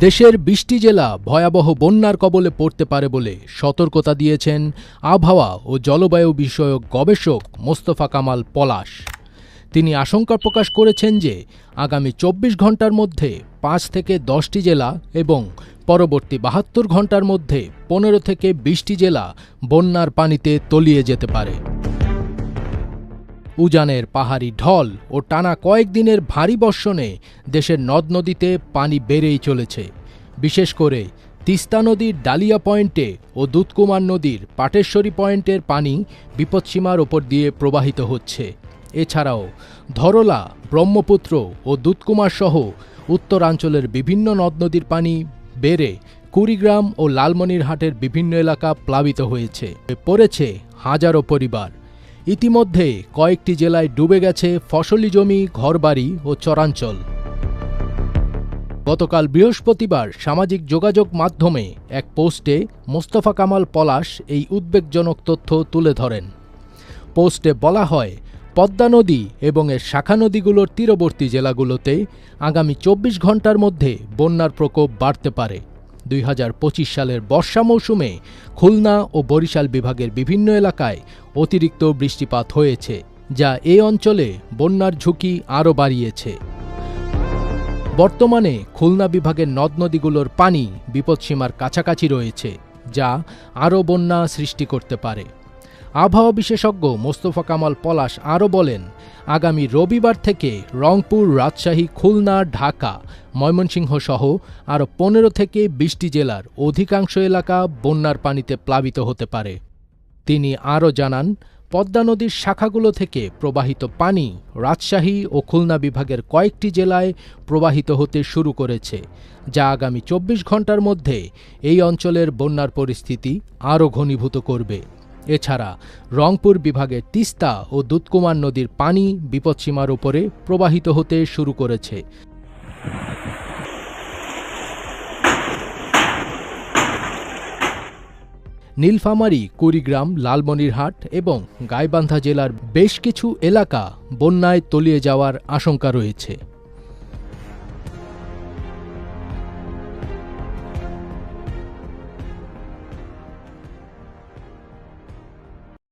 দেশের বিশটি জেলা ভয়াবহ বন্যার কবলে পড়তে পারে বলে সতর্কতা দিয়েছেন আবহাওয়া ও জলবায়ু বিষয়ক গবেষক মোস্তফা কামাল পলাশ। তিনি আশঙ্কা প্রকাশ করেছেন যে আগামী চব্বিশ ঘণ্টার মধ্যে পাঁচ থেকে দশটি জেলা এবং পরবর্তী বাহাত্তর ঘণ্টার মধ্যে পনেরো থেকে বিশটি জেলা বন্যার পানিতে তলিয়ে যেতে পারে। উজানের পাহাড়ি ঢল ও টানা কয়েকদিনের ভারী বর্ষণে দেশের নদ নদীতে পানি বেড়েই চলেছে। বিশেষ করে তিস্তা নদীর ডালিয়া পয়েন্টে ও দুধকুমার নদীর পাটেশ্বরী পয়েন্টের পানি বিপদসীমার ওপর দিয়ে প্রবাহিত হচ্ছে। এছাড়াও ধরলা, ব্রহ্মপুত্র ও দুধকুমার সহ উত্তরাঞ্চলের বিভিন্ন নদ নদীর পানি বেড়ে কুড়িগ্রাম ও লালমনিরহাটের বিভিন্ন এলাকা প্লাবিত হয়েছে। পড়েছে হাজারো পরিবার। ইতিমধ্যে কয়েকটি জেলায় ডুবে গেছে ফসলি জমি, ঘরবাড়ি ও চরাঞ্চল। গতকাল বৃহস্পতিবার সামাজিক যোগাযোগ মাধ্যমে এক পোস্টে মোস্তফা কামাল পলাশ এই উদ্বেগজনক তথ্য তুলে ধরেন। পোস্টে বলা হয়, পদ্মা নদী এবং এর শাখা নদীগুলোর তীরবর্তী জেলাগুলোতে আগামী চব্বিশ ঘণ্টার মধ্যে বন্যার প্রকোপ বাড়তে পারে। দুই হাজার পঁচিশ সালের বর্ষা মৌসুমে খুলনা ও বরিশাল বিভাগের বিভিন্ন এলাকায় অতিরিক্ত বৃষ্টিপাত হয়েছে, যা এ অঞ্চলে বন্যার ঝুঁকি আরও বাড়িয়েছে। বর্তমানে খুলনা বিভাগের নদ নদীগুলোর পানি বিপদসীমার কাছাকাছি রয়েছে, যা আরও বন্যা সৃষ্টি করতে পারে। আবহাওয়া বিশেষজ্ঞ মোস্তফা কামাল পলাশ আরও বলেন, আগামী রবিবার থেকে রংপুর, রাজশাহী, খুলনা, ঢাকা, ময়মনসিংহ সহ আরও পনেরো থেকে বিশটি জেলার অধিকাংশ এলাকা বন্যার পানিতে প্লাবিত হতে পারে। তিনি আরও জানান, পদ্মা নদীর শাখাগুলো থেকে প্রবাহিত পানি রাজশাহী ও খুলনা বিভাগের কয়েকটি জেলায় প্রবাহিত হতে শুরু করেছে, যা আগামী চব্বিশ ঘণ্টার মধ্যে এই অঞ্চলের বন্যার পরিস্থিতি আরও ঘনীভূত করবে। এছাড়া রংপুর বিভাগে তিস্তা ও দুধকুমার নদীর পানি বিপদসীমার ওপরে প্রবাহিত হতে শুরু করেছে। নীলফামারী, কুড়িগ্রাম, লালমনিরহাট এবং গাইবান্ধা জেলার বেশ কিছু এলাকা বন্যায় তলিয়ে যাওয়ার আশঙ্কা রয়েছে।